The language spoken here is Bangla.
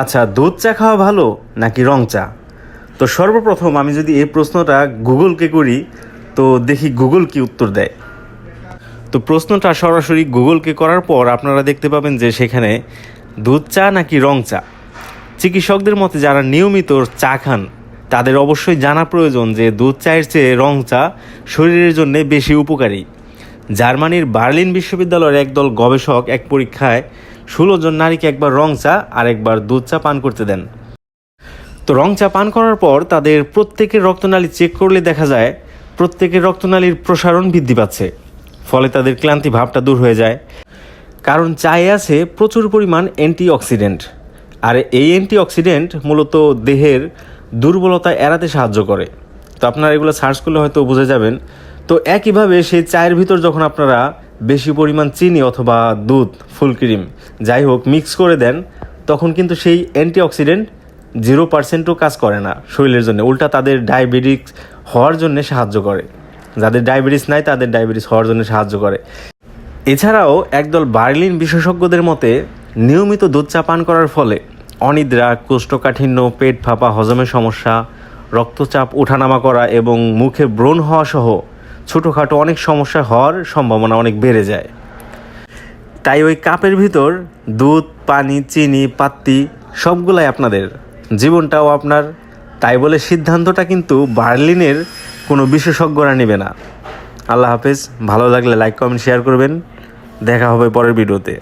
আচ্ছা দুধ চা খাওয়া ভালো নাকি রং চা? তো সর্বপ্রথম আমি যদি এই প্রশ্নটা গুগলকে করি, তো দেখি গুগল কি উত্তর দেয়। তো প্রশ্নটা সরাসরি গুগলকে করার পর আপনারা দেখতে পাবেন যে সেখানে দুধ চা নাকি রং চা? চিকিৎসকদের মতে যারা নিয়মিত চা খান, তাদের অবশ্যই জানা প্রয়োজন যে দুধ চায়ের চেয়ে রং চা শরীরের জন্য বেশি উপকারী। জার্মানির বার্লিন বিশ্ববিদ্যালয়ের একদল গবেষক এক পরীক্ষায় ষোলো জন নারীকে একবার রং চা আর একবার দুধ চা পান করতে দেন। তো রং চা পান করার পর তাদের প্রত্যেকের রক্তনালী চেক করলে দেখা যায় প্রত্যেকের রক্তনালীর প্রসারণ বৃদ্ধি পাচ্ছে, ফলে তাদের ক্লান্তি ভাবটা দূর হয়ে যায়। কারণ চায়ে আছে প্রচুর পরিমাণ অ্যান্টিঅক্সিডেন্ট আর এই অ্যান্টিঅক্সিডেন্ট মূলত দেহের দুর্বলতা এড়াতে সাহায্য করে। তো আপনারা এগুলো সার্চ করলে হয়তো বুঝে যাবেন। তো একইভাবে সেই চায়ের ভিতর যখন আপনারা বেশি পরিমাণ চিনি অথবা দুধ, ফুল ক্রিম, যাই হোক, মিক্স করে দেন, তখন কিন্তু সেই অ্যান্টিঅক্সিডেন্ট জিরো পার্সেন্টও কাজ করে না শরীরের জন্য। উল্টা তাদের ডায়াবেটিস হওয়ার জন্য সাহায্য করে। যাদের ডায়াবেটিস নাই, তাদের ডায়াবেটিস হওয়ার জন্য সাহায্য করে। এছাড়াও একদল বার্লিন বিশেষজ্ঞদের মতে, নিয়মিত দুধ চা পান করার ফলে অনিদ্রা, কোষ্ঠকাঠিন্য, পেট ফাঁপা হজমের সমস্যা, রক্তচাপ, ওঠানামা করা এবং মুখে ব্রণ হওয়া সহ ছোটোখাটো অনেক সমস্যা হওয়ার সম্ভাবনা অনেক বেড়ে যায়। তাই ওই কাপের ভিতর দুধ, পানি, চিনি, পাত্তি সবগুলাই আপনাদের জীবনটাও আপনার, তাই বলে সিদ্ধান্তটা কিন্তু বার্লিনের কোনো বিশেষজ্ঞরা নেবে না। আল্লাহ হাফেজ, ভালো লাগলে লাইক কমেন্ট শেয়ার করবেন। দেখা হবে পরের ভিডিওতে।